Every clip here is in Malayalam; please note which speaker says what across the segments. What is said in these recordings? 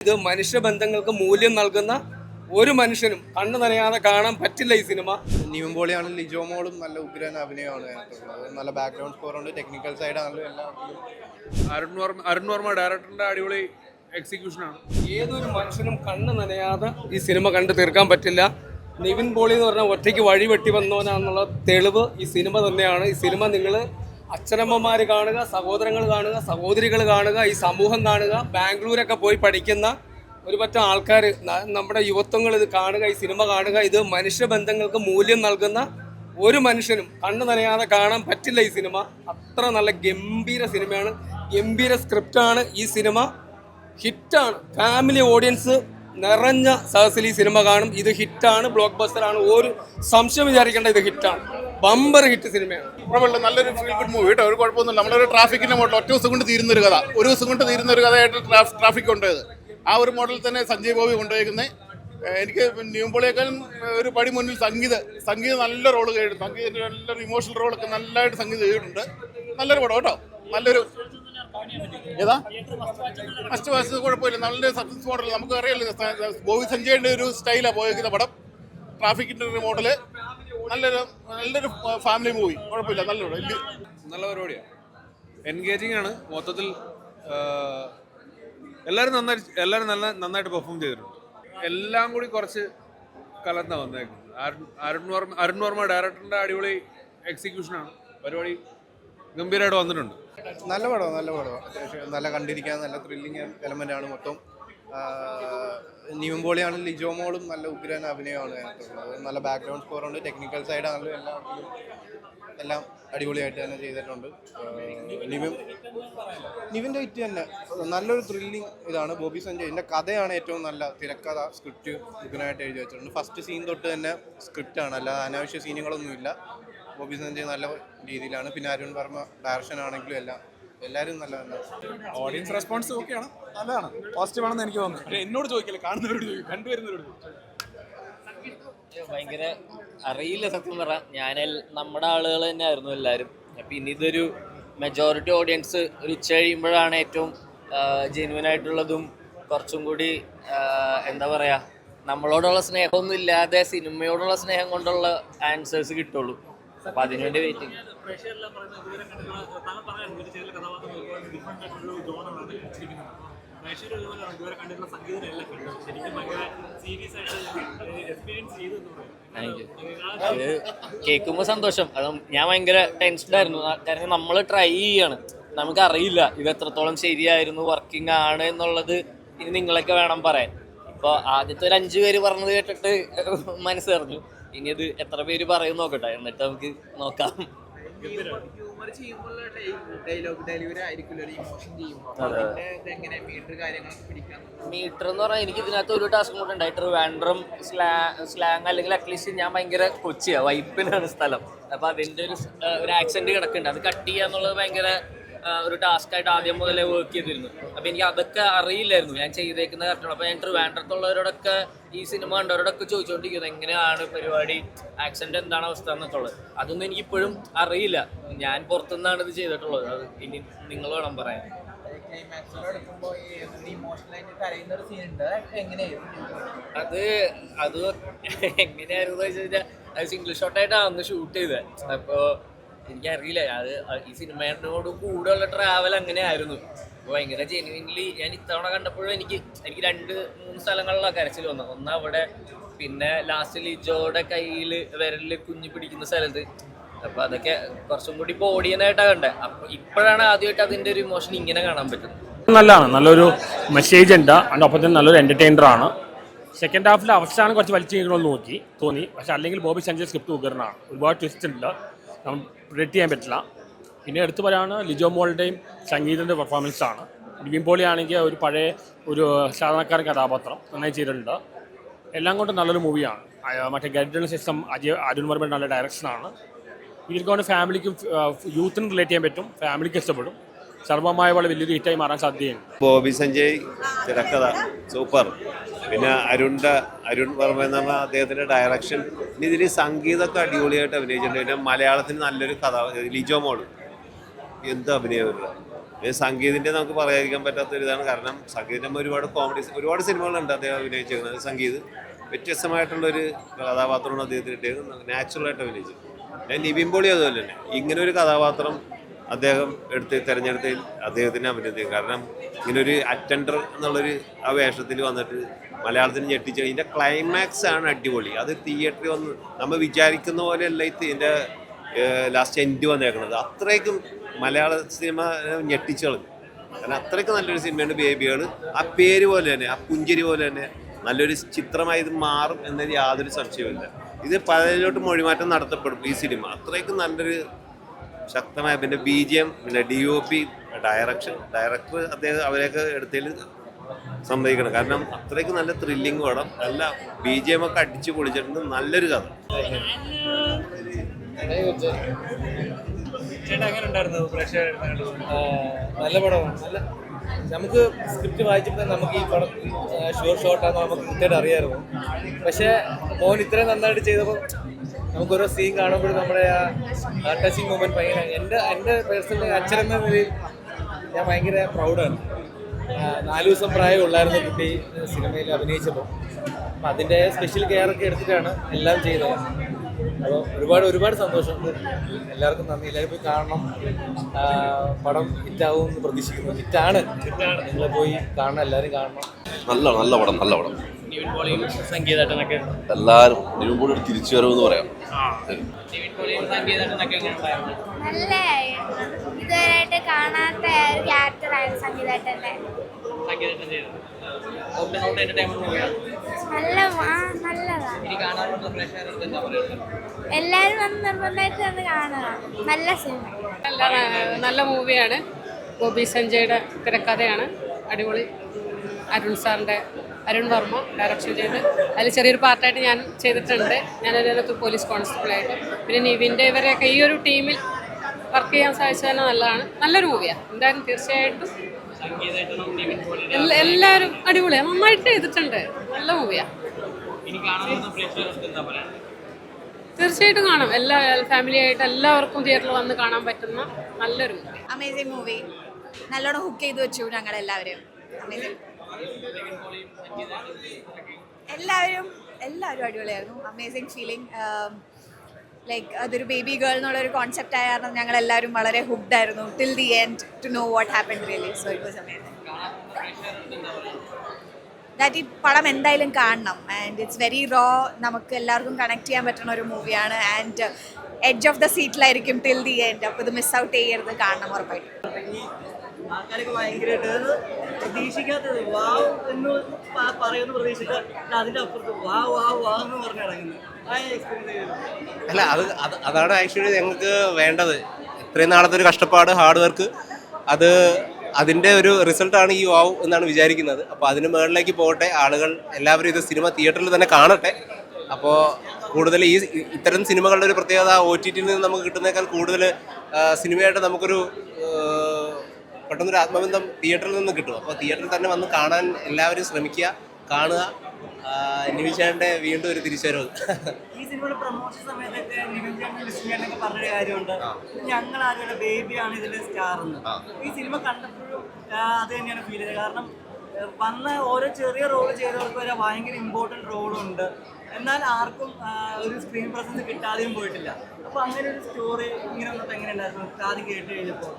Speaker 1: ഇത് മനുഷ്യബന്ധങ്ങൾക്ക് മൂല്യം നൽകുന്ന ഒരു മനുഷ്യനും കണ്ണു നനയാതെ കാണാൻ പറ്റില്ല ഈ സിനിമ.
Speaker 2: നിവിൻ പോളിയാണ് ലിജോ മോളും നല്ല ഉഗ്രൻ അഭിനയമാണ് നല്ല ബാക്ക്ഗ്രൗണ്ട് സ്കോർ ഉണ്ട് ടെക്നിക്കൽ സൈഡ് ആണല്ലോ എല്ലാം
Speaker 3: അരുൺ വർമ്മ അരുൺ വർമ്മ ഡയറക്ടറിന്റെ അടിപൊളി എക്സിക്യൂഷനാണ്
Speaker 1: ഏതൊരു മനുഷ്യനും കണ്ണു നനയാതെ ഈ സിനിമ കണ്ടു തീർക്കാൻ പറ്റില്ല. നിവിൻ പോളി എന്ന് പറഞ്ഞാൽ ഒറ്റയ്ക്ക് വഴി വെട്ടി വന്നവനാന്നുള്ള തെളിവ് ഈ സിനിമ തന്നെയാണ്. ഈ സിനിമ നിങ്ങൾ അച്ഛനമ്മമാർ കാണുക സഹോദരങ്ങൾ കാണുക സഹോദരികൾ കാണുക ഈ സമൂഹം കാണുക ബാംഗ്ലൂരൊക്കെ പോയി പഠിക്കുന്ന ഒരു പറ്റം ആൾക്കാർ നമ്മുടെ യുവത്വങ്ങൾ ഇത് കാണുക ഈ സിനിമ കാണുക ഇത് മനുഷ്യബന്ധങ്ങൾക്ക് മൂല്യം നൽകുന്ന ഒരു മനുഷ്യനും കണ്ണു നനയാതെ കാണാൻ പറ്റില്ല ഈ സിനിമ. അത്ര നല്ല ഗംഭീര സിനിമയാണ്. ഗംഭീര സ്ക്രിപ്റ്റാണ് ഈ സിനിമ. ഹിറ്റാണ്. ഫാമിലി ഓഡിയൻസ് നിറഞ്ഞ സഹസിൽ ഈ സിനിമ കാണും. ഇത് ഹിറ്റാണ് ബ്ലോക്ക് ബസ്റ്ററാണ്. ഒരു സംശയം വിചാരിക്കേണ്ട ഇത് ഹിറ്റാണ്. ബമ്പർ ഹിറ്റ് സിനിമയാണ്.
Speaker 4: നല്ലൊരു ഫീൽ ഗുഡ് മൂവി കേട്ടോ. ഒരു കുഴപ്പമൊന്നുമില്ല. നമ്മളൊരു ട്രാഫിക്കിന്റെ മോഡൽ ഒറ്റ ദിവസം കൊണ്ട് തീരുന്ന ഒരു കഥ. ഒരു ദിവസം കൊണ്ട് തീരുന്ന ഒരു കഥയായിട്ട് ട്രാഫിക് കൊണ്ടുപോയത് ആ ഒരു മോഡൽ തന്നെ സഞ്ജയ് ബോബി കൊണ്ടുപോയിരിക്കുന്നത് എനിക്ക് ന്യൂമ്പോളിയേക്കാളും ഒരു പടി മുന്നിൽ സംഗീത സംഗീതം നല്ല റോൾ കഴിഞ്ഞു സംഗീതത്തിന്റെ നല്ലൊരു ഇമോഷണൽ റോളൊക്കെ നല്ലതായിട്ട് സംഗീതം ചെയ്തിട്ടുണ്ട്. നല്ലൊരു പടം കേട്ടോ. നല്ലൊരു ഏതാ? ഫസ്റ്റ് വാച്ച് കുഴപ്പമില്ല. നല്ലൊരു സക്സസ് മോഡൽ നമുക്ക് അറിയാലോ ബോബി സഞ്ജയുടെ ഒരു സ്റ്റൈലാണ് പോയിരിക്കുന്ന പടം. ട്രാഫിക്കിന്റെ ഒരു മോഡൽ നല്ലൊരു നല്ലൊരു ഫാമിലി മൂവി കുഴപ്പമില്ല നല്ലൊരു വലിയ
Speaker 3: നല്ല പരിപാടിയാണ് എൻഗേജിങ് ആണ്. മൊത്തത്തിൽ എല്ലാവരും നന്നായി എല്ലാവരും നല്ല നന്നായിട്ട് പെർഫോം ചെയ്തിട്ടുണ്ട്. എല്ലാം കൂടി കുറച്ച് കലർന്ന വന്നേക്കുന്നത്. അരുൺ അരുൺ വർമ്മ അരുൺ വർമ്മ ഡയറക്ടറിന്റെ അടിപൊളി എക്സിക്യൂഷനാണ് പരിപാടി ഗംഭീരമായിട്ട് വന്നിട്ടുണ്ട്.
Speaker 2: നല്ല പടമാണ് നല്ല പടമാണ് അത്യാവശ്യം നല്ല കണ്ടിരിക്കാൻ നല്ല ത്രില്ലിങ് എലമെന്റ് ആണ് മൊത്തം. ആ, നിവിൻ പോളിയാണ് ലിജോ മോളും നല്ല ഉഗ്രൻ അഭിനയമാണ് അതിനകത്തുള്ളത്. നല്ല ബാക്ക്ഗ്രൗണ്ട് സ്കോർ ഉണ്ട്. ടെക്നിക്കൽ സൈഡ് ആണെങ്കിലും എല്ലാം എല്ലാം അടിപൊളിയായിട്ട് തന്നെ ചെയ്തിട്ടുണ്ട്. നിവിൻ നിവിന്റെ ഹിറ്റ് തന്നെ. നല്ലൊരു ത്രില്ലിങ് ഇതാണ്. ബോബി സഞ്ജയ്. ഇതിന്റെ കഥയാണ് ഏറ്റവും നല്ല തിരക്കഥ സ്ക്രിപ്റ്റ് ഉഗ്രനായിട്ട് എഴുതി വെച്ചിട്ടുണ്ട്. ഫസ്റ്റ് സീൻ തൊട്ട് തന്നെ സ്ക്രിപ്റ്റാണ് അല്ലാതെ അനാവശ്യ സീനുകളൊന്നുമില്ല ബോബി സഞ്ജയ് നല്ല രീതിയിലാണ്. പിന്നെ അരുൺ വർമ്മ ഡയറക്ഷൻ ആണെങ്കിലും എല്ലാം എല്ലാവരും നല്ല നല്ല
Speaker 5: ഓഡിയൻസ് റെസ്പോൺസ് ഓക്കെയാണ്. നല്ലതാണ്. പോസിറ്റീവ് ആണെന്ന് എനിക്ക് തോന്നുന്നു. പക്ഷേ എന്നോട് ചോദിക്കില്ല? കാണുന്നവരോട് ചോദിക്കും. കണ്ടുവരുന്നവരോട് ചോദിക്കും.
Speaker 6: ഭയങ്കര അറിയില്ല സത്യം പറ ഞാൻ നമ്മുടെ ആളുകൾ തന്നെ ആയിരുന്നു എല്ലാവരും ഇനി ഇതൊരു മെജോറിറ്റി ഓഡിയൻസ് ഒരു ഉച്ച കഴിയുമ്പോഴാണ് ഏറ്റവും ജെന്യുവൻ ആയിട്ടുള്ളതും കുറച്ചും കൂടി എന്താ പറയാ നമ്മളോടുള്ള സ്നേഹമൊന്നും ഇല്ലാതെ സിനിമയോടുള്ള സ്നേഹം കൊണ്ടുള്ള ആൻസേഴ്സ് കിട്ടുള്ളൂ. അപ്പൊ അതിനുവേണ്ടി വെയിറ്റിംഗ് അത് കേൾക്കുമ്പോൾ സന്തോഷം. അത് ഞാൻ ഭയങ്കര ടെൻഷൻഡ് ആയിരുന്നു. കാരണം നമ്മൾ ട്രൈ ചെയ്യാണ്. നമുക്ക് അറിയില്ല ഇത് എത്രത്തോളം ശരിയായിരുന്നു വർക്കിംഗ് ആണ് എന്നുള്ളത് ഇനി നിങ്ങളൊക്കെ വേണം പറയാൻ. ഇപ്പൊ ആദ്യത്തെ ഒരു അഞ്ചു പേര് പറഞ്ഞത് കേട്ടിട്ട് മനസ്സ് അറിഞ്ഞു ഇനി അത് എത്ര പേര് പറയും നോക്കട്ടെ എന്നിട്ട് നമുക്ക് നോക്കാം.
Speaker 7: മീറ്റർ
Speaker 6: എന്ന് പറഞ്ഞാൽ എനിക്ക് ഇതിനകത്ത് ഒരു ടാസ്ക് കൂടെ ഉണ്ടായി ട്രിവാൻഡ്രം സ്ലാ സ്ലാങ് അല്ലെങ്കിൽ അറ്റ്ലീസ്റ്റ് ഞാൻ ഭയങ്കര കൊച്ചിയാണ് വൈപ്പിനാണ് സ്ഥലം. അപ്പൊ അതിന്റെ ഒരു ഒരു ആക്സെന്റ് കിടക്കുന്നുണ്ട്. അത് കട്ട് ചെയ്യുക എന്നുള്ളത് ഭയങ്കര ഒരു ടാസ്ക് ആയിട്ട് ആദ്യം മുതലേ വർക്ക് ചെയ്തിരുന്നു. അപ്പോൾ എനിക്ക് അതൊക്കെ അറിയില്ലായിരുന്നു. ഞാൻ ചെയ്തേക്കുന്ന കാര്യങ്ങൾ അപ്പോൾ ഞാൻ ട്രിവാൻഡ്രത്തുള്ളവരോടൊക്കെ ഈ സിനിമ കണ്ടവരോടൊക്കെ ചോദിച്ചുകൊണ്ടിരിക്കുന്നത് എങ്ങനെയാണ് പരിപാടി? ആക്സിഡന്റ് എന്താണ് അവസ്ഥ എന്നൊക്കെ അതൊന്നും എനിക്ക് ഇപ്പോഴും അറിയില്ല. ഞാൻ പുറത്തുനിന്നാണ് ഇത് ചെയ്തിട്ടുള്ളത്. അത് ഇനി നിങ്ങൾ വേണം പറയാൻ. അത് അത് എങ്ങനെയായിരുന്നു വെച്ച് കഴിഞ്ഞാൽ അത് സിംഗിൾ ഷോട്ടായിട്ടാണ് അന്ന് ഷൂട്ട് ചെയ്തത്. അപ്പോൾ എനിക്കറിയില്ല. അത് ഈ സിനിമയോട് കൂടെയുള്ള ട്രാവൽ അങ്ങനെയായിരുന്നു. അപ്പോൾ ഭയങ്കര ജെനുവിൻലി ഞാൻ ഇത്തവണ കണ്ടപ്പോഴും എനിക്ക് എനിക്ക് രണ്ട് മൂന്ന് സ്ഥലങ്ങളിലാണ് കരച്ചിൽ വന്നത്. ഒന്ന് അവിടെ പിന്നെ ലാസ്റ്റ് ലിജോയുടെ കയ്യിൽ വിരലിൽ കുഞ്ഞു പിടിക്കുന്ന സ്ഥലത്ത്. അപ്പോൾ അതൊക്കെ കുറച്ചും കൂടി ബോഡിയനായിട്ടാണ് കണ്ടത് അപ്പോൾ ഇപ്പോഴാണ് ആദ്യമായിട്ട് അതിന്റെ ഒരു ഇമോഷൻ ഇങ്ങനെ കാണാൻ പറ്റുന്നത്.
Speaker 8: നല്ലതാണ്. നല്ലൊരു മെസ്സേജ് ഉണ്ട്. അതിന്റെ ഒപ്പം തന്നെ നല്ലൊരു എന്റർടൈനർ ആണ്. സെക്കൻഡ് ഹാഫിൽ അവസാനം കുറച്ച് വലിച്ചു നോക്കി തോന്നി. പക്ഷെ അല്ലെങ്കിൽ ബോബി സഞ്ജയ് സ്ക്രിപ്റ്റ് ഉഗ്രനാണ്. ഒരുപാട് ട്വിസ്റ്റ് ഉണ്ട്. പ്രിഡിക്റ്റ് ചെയ്യാൻ പറ്റില്ല. പിന്നെ എടുത്തു പറയാണ് ലിജോ മോളുടെയും സംഗീതന്റെ പെർഫോമൻസാണ് നിവിൻ പോളി ആണെങ്കിൽ ഒരു പഴയ ഒരു സാധാരണക്കാരൻ കഥാപാത്രം നന്നായി ചെയ്തിട്ടുണ്ട്. എല്ലാം കൊണ്ടും നല്ലൊരു മൂവിയാണ്. മറ്റേ ഗൈഡൻസ് സിസ്റ്റം അജയ് അരുൺ വർമ്മയുടെ നല്ല ഡയറക്ഷനാണ് ഇതിൽ കൊണ്ട് ഫാമിലിക്കും യൂത്തിനും റിലേറ്റ് ചെയ്യാൻ പറ്റും. ഫാമിലിക്ക് ഇഷ്ടപ്പെടും. സർവമായ പോലെ വലിയൊരു ഹിറ്റായി മാറാൻ സാധ്യതയുണ്ട്.
Speaker 9: ബോബി സഞ്ജയ് തിരക്കഥ സൂപ്പർ. പിന്നെ അരുണിന്റെ അരുൺ വർമ്മ എന്ന് പറഞ്ഞാൽ അദ്ദേഹത്തിന്റെ ഡയറക്ഷൻ പിന്നെ ഇതിൽ സംഗീതമൊക്കെ അടിപൊളിയായിട്ട് അഭിനയിച്ചിട്ടുണ്ട്. പിന്നെ മലയാളത്തിന് നല്ലൊരു കഥ ലിജോ മോൾ എന്ത് അഭിനയം പിന്നെ സംഗീതിന്റെ നമുക്ക് പറയാതിരിക്കാൻ പറ്റാത്ത ഒരിതാണ് കാരണം സംഗീതം ഒരുപാട് കോമഡി ഒരുപാട് സിനിമകളുണ്ട് അദ്ദേഹം അഭിനയിച്ചിരിക്കുന്നത്. സംഗീത് വ്യത്യസ്തമായിട്ടുള്ളൊരു കഥാപാത്രമാണ് അദ്ദേഹത്തിന് നാച്ചുറലായിട്ട് അഭിനയിച്ചത് നിവിൻ പോളി അതുപോലെ തന്നെ. ഇങ്ങനെ ഒരു കഥാപാത്രം അദ്ദേഹം എടുത്ത് തിരഞ്ഞെടുത്തതിൽ അദ്ദേഹത്തിന് അഭിനന്ദിക്കും. കാരണം ഇങ്ങനൊരു അറ്റൻഡർ എന്നുള്ളൊരു ആ വേഷത്തിൽ വന്നിട്ട് മലയാളത്തിന് ഞെട്ടിച്ച് ഇതിന്റെ ക്ലൈമാക്സ് ആണ് അടിപൊളി. അത് തിയേറ്ററിൽ വന്ന് നമ്മൾ വിചാരിക്കുന്ന പോലെയല്ല ഇത് ഇതിന്റെ ലാസ്റ്റ് എൻഡ് വന്നേക്കുന്നത് അത്രയ്ക്കും മലയാള സിനിമ ഞെട്ടിച്ചു കളഞ്ഞു കാരണം അത്രയ്ക്ക് നല്ലൊരു സിനിമയാണ് ബേബികൾ ആ പേര് പോലെ തന്നെ ആ പുഞ്ചിരി പോലെ തന്നെ നല്ലൊരു ചിത്രമായി ഇത് മാറും എന്നതിൽ യാതൊരു സംശയവുമില്ല. ഇത് പലരിലോട്ട് മൊഴിമാറ്റം നടത്തപ്പെടും ഈ സിനിമ. അത്രയ്ക്കും നല്ലൊരു ശക്തമായ പിന്നെ ബി ജി എം പിന്നെ D O P direction director അദ്ദേഹം അവരെയൊക്കെ എടുത്തതിൽ സമ്മതിക്കണം. കാരണം അത്രയ്ക്ക് നല്ല ത്രില്ലിങ് പടം. നല്ല ബി ജി എം ഒക്കെ അടിച്ചു പൊളിച്ചിട്ടുണ്ട്. നല്ലൊരു കഥ.
Speaker 10: നല്ല പടമാണ്. നല്ല നമുക്ക് സ്ക്രിപ്റ്റ് വായിച്ചപ്പോൾ നമുക്ക് ഈ പടം ഷുവർ ഷോട്ടാന്ന് നമുക്ക് കൃത്യമായിട്ട് അറിയാമായിരുന്നു. പക്ഷേ മോൻ ഇത്രയും നന്നായിട്ട് ചെയ്തപ്പോൾ നമുക്ക് ഓരോ സീൻ കാണുമ്പോഴും നമ്മുടെ ആ ടച്ചിങ് മൂവ്മെന്റ് ഭയങ്കര എന്റെ എന്റെ പേഴ്സണലി അച്ഛനെന്ന നിലയിൽ ഞാൻ ഭയങ്കര പ്രൗഡാണ് നാല് ദിവസം പ്രായം ഉള്ളായിരുന്നു കുട്ടി സിനിമയിൽ അഭിനയിച്ചപ്പോൾ. അപ്പം അതിന്റെ സ്പെഷ്യൽ കെയർ ഒക്കെ എടുത്തിട്ടാണ് എല്ലാം ചെയ്തത്. അപ്പോൾ ഒരുപാട് ഒരുപാട് സന്തോഷം. എല്ലാവർക്കും നന്ദി. എല്ലാവരും പോയി കാണണം. പടം ഹിറ്റാവും എന്ന് പ്രതീക്ഷിക്കുന്നു. ഹിറ്റാണ്. ഹിറ്റാണ് നിങ്ങൾ പോയി കാണണം. എല്ലാവരും കാണണം.
Speaker 11: നല്ല നല്ല പടം നല്ല പടം.
Speaker 12: സംഗീതമായിട്ടൊക്കെ.
Speaker 11: എല്ലാവരും ഒരു തിരിച്ചു വരവെന്ന് പറയാം.
Speaker 13: നല്ലതായിരുന്നു ഇതുവരെയായിട്ട് കാണാത്ത ഒരു ക്യാരക്ടറായിരുന്നു
Speaker 12: സംഗീതേട്ടന്റെ.
Speaker 13: നല്ല നിർബന്ധമായിട്ട് നല്ല സിനിമ
Speaker 8: നല്ല നല്ല മൂവിയാണ്. ഗോപി സഞ്ജയുടെ തിരക്കഥയാണ്. അടിപൊളി. അരുൺ സാറിന്റെ അരുൺ വർമ്മ ഡയറക്ഷൻ ചെയ്ത്. അതിൽ ചെറിയൊരു പാർട്ടായിട്ട് ഞാൻ ചെയ്തിട്ടുണ്ട്. ഞാൻ അതിനകത്ത് പോലീസ് കോൺസ്റ്റബിളായിട്ട് പിന്നെ നിവിന്റെ ഇവരെയൊക്കെ ഈ ഒരു ടീമിൽ വർക്ക് ചെയ്യാൻ സാധിച്ചത് തന്നെ നല്ലതാണ്. നല്ലൊരു മൂവിയാണ് എന്തായാലും തീർച്ചയായിട്ടും എല്ലാവരും അടിപൊളിയാണ് നന്നായിട്ട് ചെയ്തിട്ടുണ്ട്. നല്ല മൂവിയാണ് തീർച്ചയായിട്ടും കാണാം. എല്ലാ ഫാമിലി ആയിട്ട് എല്ലാവർക്കും തിയേറ്ററിൽ വന്ന് കാണാൻ പറ്റുന്ന നല്ലൊരു മൂവി
Speaker 13: മൂവി നല്ലോണം ഹുക്ക് ചെയ്ത് വെച്ചു ഞങ്ങളെല്ലാവരും. അമേസിങ് എല്ലാവരും എല്ലാവരും അടിപൊളിയായിരുന്നു. അമേസിങ് ഫീലിംഗ് ലൈക്ക് അതൊരു ബേബി ഗേൾ എന്നുള്ള ഒരു കോൺസെപ്റ്റ് ആയ കാരണം ഞങ്ങൾ എല്ലാവരും വളരെ ഹുക്ഡ് ആയിരുന്നു. Till the end to know what happen really so it was amazing that ഈ പടം എന്തായാലും കാണണം. ആൻഡ് ഇറ്റ്സ് വെരി റോ നമുക്ക് എല്ലാവർക്കും കണക്ട് ചെയ്യാൻ പറ്റുന്ന ഒരു മൂവിയാണ് ആൻഡ് എഡ്ജ് ഓഫ് ദ സീറ്റിലായിരിക്കും ടിൽ ദി എൻഡ് അപ്പോൾ ഇത് മിസ് ഔട്ട് ചെയ്യരുത് കാണണം ഉറപ്പായിട്ടും.
Speaker 7: ആൾക്കാർക്ക് ഭയങ്കരമായിട്ട് പ്രതീക്ഷിക്കാത്തത്. വാവ് എന്ന് പറയുന്ന പ്രതീക്ഷിക്കാൻ അതിന്റെ അപ്പുറത്ത് വാ വാ വാ എന്ന് പറഞ്ഞ് ഇറങ്ങുന്നു. ആ എക്സ്പീരിയൻസ്
Speaker 2: അല്ല അത് അത് അതാണ് ആക്ച്വലി ഞങ്ങൾക്ക് വേണ്ടത്. ഇത്രയും നാളത്തെ ഒരു കഷ്ടപ്പാട് ഹാർഡ് വർക്ക് അത് അതിന്റെ ഒരു റിസൾട്ടാണ് ഈ വാവ് എന്നാണ് വിചാരിക്കുന്നത്. അപ്പോൾ അതിന് മുകളിലേക്ക് പോകട്ടെ. ആളുകൾ എല്ലാവരും ഇത് സിനിമ തിയേറ്ററിൽ തന്നെ കാണട്ടെ. അപ്പോൾ കൂടുതൽ ഈ ഇത്തരം സിനിമകളുടെ ഒരു പ്രത്യേകത ഒ ടി ടിയിൽ നിന്ന് നമുക്ക് കിട്ടുന്നേക്കാൾ കൂടുതൽ സിനിമയായിട്ട് നമുക്കൊരു പെട്ടെന്നൊരു ആത്മബന്ധം തിയേറ്ററിൽ നിന്ന് കിട്ടും. അപ്പോൾ തിയേറ്ററിൽ തന്നെ വന്ന് കാണാൻ എല്ലാവരും ശ്രമിക്കുക കാണുക. നിമിഷാന്റെ വീണ്ടും ഒരു തിരിച്ചുവരവ്.
Speaker 7: ഈ സിനിമയുടെ പ്രൊമോഷൻ സമയത്തൊക്കെ നിവിചാന്റെ പറഞ്ഞൊരു കാര്യമുണ്ട്. ഞങ്ങൾ ആരുടെ ബേബിയാണ് ഇതിലെ സ്റ്റാർ എന്ന്. ഈ സിനിമ കണ്ടപ്പോഴും അത് തന്നെയാണ് ഫീൽ ചെയ്തത്. കാരണം വന്ന ഓരോ ചെറിയ റോൾ ചെയ്തവർക്ക് വരെ ഭയങ്കര ഇമ്പോർട്ടന്റ് റോളുണ്ട് എന്നാൽ ആർക്കും ഒരു സ്ക്രീൻ പ്രസൻസ് കിട്ടാതെയും പോയിട്ടില്ല. അപ്പൊ അങ്ങനെ ഒരു സ്റ്റോറി ഇങ്ങനെ വന്നപ്പോ എങ്ങനെ ഉണ്ടായിരുന്നു? കേട്ട് കഴിഞ്ഞപ്പോ.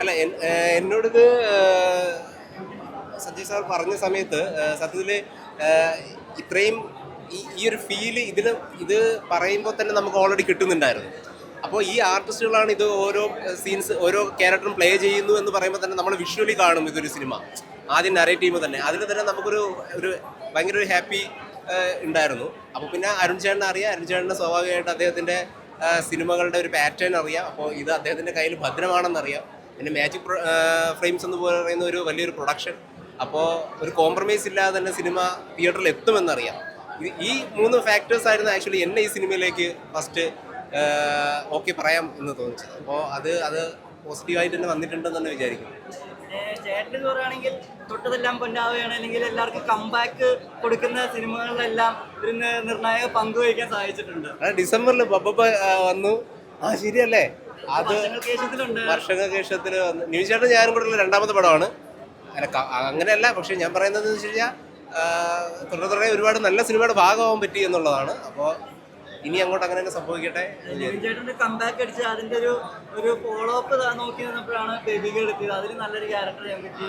Speaker 2: അല്ല എന്നോടത് സഞ്ജയ് സാർ പറഞ്ഞ സമയത്ത് സത്യത്തിൽ ഇത്രയും ഈ ഒരു ഫീൽ ഇതിൽ ഇത് പറയുമ്പോൾ തന്നെ നമുക്ക് ഓൾറെഡി കിട്ടുന്നുണ്ടായിരുന്നു. അപ്പോൾ ഈ ആർട്ടിസ്റ്റുകളാണ് ഇത് ഓരോ സീൻസ് ഓരോ ക്യാരക്ടറും പ്ലേ ചെയ്യുന്നു എന്ന് പറയുമ്പോൾ തന്നെ നമ്മൾ വിഷ്വലി കാണും ഇതൊരു സിനിമ ആദ്യം നരേറ്റീവ് തന്നെ. അതിൽ തന്നെ നമുക്കൊരു ഒരു ഭയങ്കര ഒരു ഹാപ്പി ഉണ്ടായിരുന്നു. അപ്പോൾ പിന്നെ അരുൺ ചേട്ടൻ അറിയാം. അരുൺ ചേട്ടന്റെ സ്വാഭാവികമായിട്ട് അദ്ദേഹത്തിന്റെ സിനിമകളുടെ ഒരു പാറ്റേൺ അറിയാം. അപ്പോൾ ഇത് അദ്ദേഹത്തിന്റെ കയ്യിൽ ഭദ്രമാണെന്നറിയാം. പിന്നെ മാജിക് ഫ്രെയിംസ് എന്ന് പറയുന്ന ഒരു വലിയൊരു പ്രൊഡക്ഷൻ അപ്പോൾ ഒരു കോംപ്രമൈസ് ഇല്ലാതെ തന്നെ സിനിമ തിയേറ്ററിൽ എത്തുമെന്നറിയാം. ഈ മൂന്ന് ഫാക്ടേഴ്സ് ആയിരുന്നു ആക്ച്വലി എന്നെ ഈ സിനിമയിലേക്ക് ഫസ്റ്റ് ഓക്കെ പറയാം എന്ന് തോന്നിച്ചത്. അപ്പോൾ അത് അത് പോസിറ്റീവായിട്ട് തന്നെ വന്നിട്ടുണ്ടെന്ന് തന്നെ വിചാരിക്കുന്നു.
Speaker 7: ചേട്ടൻ പറയുകയാണെങ്കിൽ തൊട്ടതെല്ലാം പൊന്നാവുകയാണ്. അല്ലെങ്കിൽ എല്ലാവർക്കും കംബാക്ക് കൊടുക്കുന്ന സിനിമകളിലെല്ലാം ഒരു നിർണായക പങ്ക് വഹിക്കാൻ സാധിച്ചിട്ടുണ്ട്
Speaker 2: ഡിസംബറിൽ ബബ്ബ വന്നു. ആ ശരിയല്ലേ? അത് ന്യൂ ന്യൂസ് ചേട്ടൻ ഞാനും കൂടെ ഉള്ള രണ്ടാമത്തെ പടമാണ്. അല്ല അങ്ങനെയല്ല. പക്ഷെ ഞാൻ പറയുന്നത് എന്ന് വെച്ച് കഴിഞ്ഞാൽ തുടരെ തുടരെ ഒരുപാട് നല്ല സിനിമയുടെ ഭാഗമാവാൻ പറ്റി എന്നുള്ളതാണ്. അപ്പോൾ ഇനി അങ്ങോട്ട് അങ്ങനെ തന്നെ സംഭവിക്കട്ടെ?
Speaker 7: ചേട്ടന്റെ കമ്പാക്ക് അടിച്ച് അതിന്റെ ഒരു ഒരു ഫോളോ അപ്പ് നോക്കി നിന്നപ്പോഴാണ് ബേബികൾ എടുത്തത്. അതിൽ നല്ലൊരു ക്യാരക്ടർ ചെയ്യാൻ പറ്റി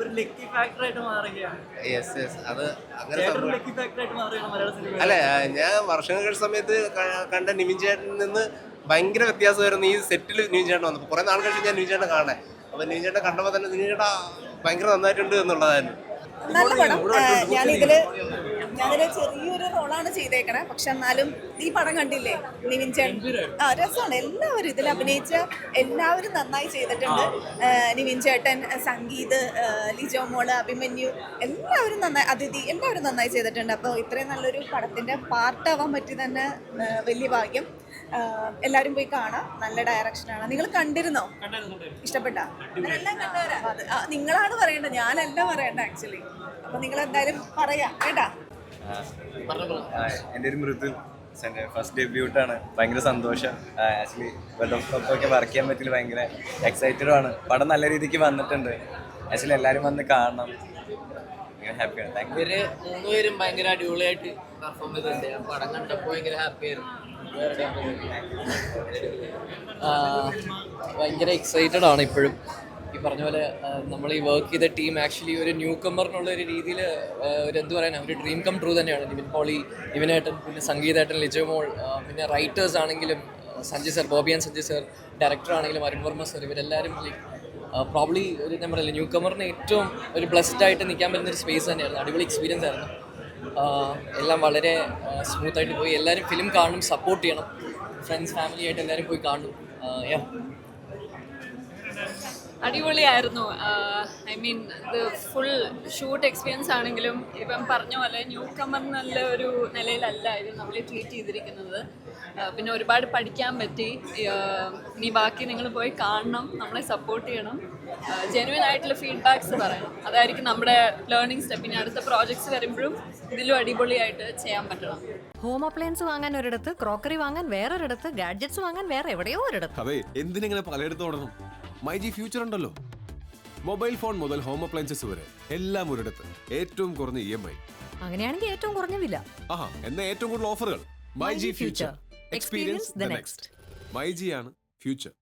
Speaker 7: ഒരു ലക്കി ഫാക്ടർ ആയിട്ട് മാറുകയാണ്.
Speaker 2: യെസ് യെസ് അത് അങ്ങനെ
Speaker 7: ലക്കി ഫാക്ടർ ആയിട്ട് മാറുകയാണ് മലയാള സിനിമ
Speaker 2: അല്ല ഞാൻ വർഷങ്ങൾക്ക് സമയത്ത് കണ്ട നിവിൻ ചേട്ടനിൽ നിന്ന് ഭയങ്കര വ്യത്യാസമായിരുന്നു ഈ സെറ്റിൽ നിവിൻ ചേട്ടൻ വന്നപ്പോൾ കുറേ നാൾ കഴിഞ്ഞ് ഞാൻ നിവിൻ ചേട്ടൻ കാണേ അപ്പോൾ നിവിൻ ചേട്ടൻ കണ്ടപ്പോൾ തന്നെ നിവിൻ ചേട്ടാ ഭയങ്കര നന്നായിട്ടുണ്ട് എന്നുള്ളതായിരുന്നു.
Speaker 13: നല്ല പടം. ഞാൻ ഞാനിതിൽ ഞാനിതിൽ ചെറിയൊരു റോളാണ് ചെയ്തേക്കണേ. പക്ഷെ എന്നാലും ഈ പടം കണ്ടില്ലേ? നിവിൻ ചേട്ടൻ. ആ രസമാണ്. എല്ലാവരും ഇതിൽ അഭിനയിച്ച എല്ലാവരും നന്നായി ചെയ്തിട്ടുണ്ട്. നിവിൻ ചേട്ടൻ സംഗീത് ലിജോ മോൾ അഭിമന്യു എല്ലാവരും നന്നായി അതിഥി എല്ലാവരും നന്നായി ചെയ്തിട്ടുണ്ട്. അപ്പോൾ ഇത്രയും നല്ലൊരു പടത്തിന്റെ പാർട്ടാവാൻ പറ്റി തന്നെ വലിയ ഭാഗ്യം. എല്ലാവരും പോയി കാണാം. നല്ല ഡയറക്ഷനാണ് നിങ്ങൾ കണ്ടിരുന്നോ? ഇഷ്ടപ്പെട്ട? നിങ്ങളാണ് പറയേണ്ടത്. ഞാനല്ല പറയേണ്ട ആക്ച്വലി അപ്പൊ നിങ്ങൾ എന്തായാലും പറയാം കേട്ടാ?
Speaker 14: എന്റെ ഒരു മൃദു എന്റെ ഫസ്റ്റ് ഡെബ്യൂട്ടാണ് ഭയങ്കര സന്തോഷം. ആക്ച്വലി വേൾഡ് ഓഫ് കപ്പൊക്കെ വർക്ക് ചെയ്യാൻ പറ്റില്ല ഭയങ്കര എക്സൈറ്റഡ് ആണ്. പടം നല്ല രീതിക്ക് വന്നിട്ടുണ്ട്. ആക്ച്വലി എല്ലാവരും വന്ന് കാണണം. ഭയങ്കര ഹാപ്പിയാണ് താങ്ക് യു
Speaker 15: ഇവർ മൂന്നുപേരും ഭയങ്കര അടിപൊളിയായിട്ട് പെർഫോം ചെയ്തിട്ടുണ്ട്. ഞാൻ പടം കണ്ടപ്പോൾ ഭയങ്കര ഹാപ്പി ആയിരുന്നു. ആ, ഭയങ്കര എക്സൈറ്റഡ് ആണ് ഇപ്പോഴും. ഈ പറഞ്ഞ പോലെ നമ്മൾ ഈ വർക്ക് ചെയ്ത ടീം ആക്ച്വലി ഒരു ന്യൂ കമ്മറിനുള്ള ഒരു രീതിയിൽ ഒരു എന്ത് പറയാനാ ഒരു ഡ്രീം കം ട്രൂ തന്നെയാണ്. നിവിൻ പോളി നിവിനേട്ടൻ പിന്നെ സംഗീതേട്ടൻ ലിജമോൾ പിന്നെ റൈറ്റേഴ്സ് ആണെങ്കിലും Sanji Sanjay sir Bobby and Sanjay sir director ആണെങ്കിലും അരുൺ വർമ്മ സർ ഇവരെല്ലാവരും ലൈക്ക് പ്രോബ്ലി ഒരു ഞാൻ പറയില്ല ന്യൂ കമ്മറിന് ഏറ്റവും ഒരു ബ്ലസ്ഡ് ആയിട്ട് നിൽക്കാൻ പറ്റുന്ന ഒരു സ്പേസ് തന്നെയായിരുന്നു. അടിപൊളി എക്സ്പീരിയൻസ് ആയിരുന്നു. എല്ലാം വളരെ സ്മൂത്ത് ആയിട്ട് പോയി. എല്ലാവരും ഫിലിം കാണും സപ്പോർട്ട് ചെയ്യണം. ഫ്രണ്ട്സ് ഫാമിലി ആയിട്ട് എല്ലാവരും പോയി കാണും. യാ
Speaker 16: അടിപൊളിയായിരുന്നു. ഐ മീൻ ഇത് ഫുൾ ഷൂട്ട് എക്സ്പീരിയൻസ് ആണെങ്കിലും ഇപ്പം പറഞ്ഞ പോലെ ന്യൂ കമ്മർ എന്നുള്ള ഒരു നിലയിലല്ല ഇത് നമ്മൾ ട്രീറ്റ് ചെയ്തിരിക്കുന്നത്. പിന്നെ ഒരുപാട് പഠിക്കാൻ പറ്റി. ഇനി ബാക്കി നിങ്ങൾ പോയി കാണണം നമ്മളെ സപ്പോർട്ട് ചെയ്യണം. ജെനുവിൻ ആയിട്ടുള്ള ഫീഡ്ബാക്ക്സ് പറയണം. അതായിരിക്കും നമ്മുടെ ലേണിംഗ് സ്റ്റെപ്പ് ഇനി അടുത്ത പ്രോജക്ട്സ് വരുമ്പോഴും ഇതിലും അടിപൊളിയായിട്ട് ചെയ്യാൻ പറ്റണം.
Speaker 3: ഹോം അപ്ലയൻസ് വാങ്ങാൻ ഒരിടത്ത് ക്രോക്കറി വാങ്ങാൻ വേറൊരിടത്ത് ഗാഡ്ജറ്റ്സ് വാങ്ങാൻ വേറെ എവിടെയോ ഒരിടത്ത്.
Speaker 5: അതെ എന്തിനെങ്ങനെ പലയിടത്തും മൈ ജി ഫ്യൂച്ചർ ഉണ്ടല്ലോ. മൊബൈൽ ഫോൺ മുതൽ ഹോം അപ്ലയൻസസ് വരെ എല്ലാം ഒരിടത്ത്. ഏറ്റവും കുറഞ്ഞ ഇ എം ഐ.
Speaker 3: അങ്ങനെയാണെങ്കിൽ ഏറ്റവും കുറഞ്ഞ വില.
Speaker 5: ആഹാ എന്ന ഏറ്റവും കൂടുതൽ ഓഫറുകൾ. My G future. Experience the next my G ആണ് ഫ്യൂച്ചർ.